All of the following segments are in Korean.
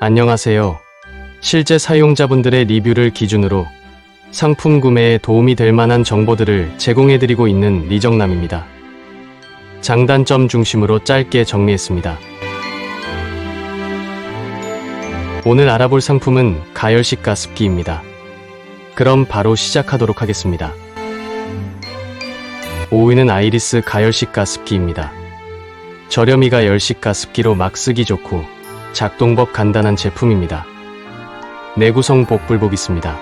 안녕하세요. 실제 사용자분들의 리뷰를 기준으로 상품 구매에 도움이 될 만한 정보들을 제공해드리고 있는 리정남입니다. 장단점 중심으로 짧게 정리했습니다. 오늘 알아볼 상품은 가열식 가습기입니다. 그럼 바로 시작하도록 하겠습니다. 5위는 아이리스 가열식 가습기입니다. 저렴이가 열식 가습기로 막 쓰기 좋고 작동법 간단한 제품입니다. 내구성 복불복 있습니다.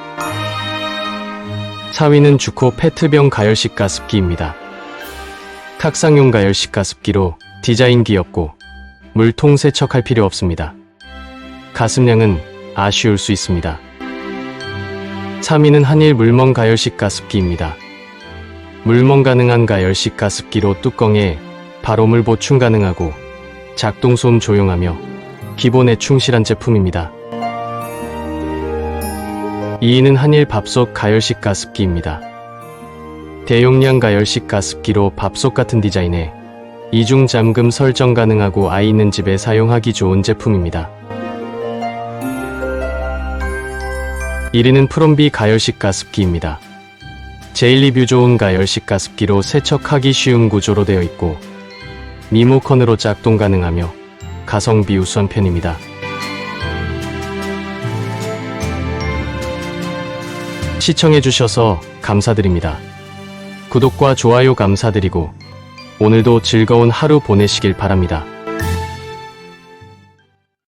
4위는 주코 페트병 가열식 가습기입니다. 탁상용 가열식 가습기로 디자인 귀엽고 물통 세척할 필요 없습니다. 가습량은 아쉬울 수 있습니다. 3위는 한일 물멍 가열식 가습기입니다. 물멍 가능한 가열식 가습기로 뚜껑에 바로물 보충 가능하고 작동소음 조용하며 기본에 충실한 제품입니다. 2위는 한일 밥솥 가열식 가습기입니다. 대용량 가열식 가습기로 밥솥 같은 디자인에 이중 잠금 설정 가능하고 아이 있는 집에 사용하기 좋은 제품입니다. 1위는 프롬비 가열식 가습기입니다. 제일 리뷰 좋은 가열식 가습기로 세척하기 쉬운 구조로 되어 있고 리모컨으로 작동 가능하며 가성비 우수한 편입니다. 시청해주셔서 감사드립니다. 구독과 좋아요 감사드리고 오늘도 즐거운 하루 보내시길 바랍니다.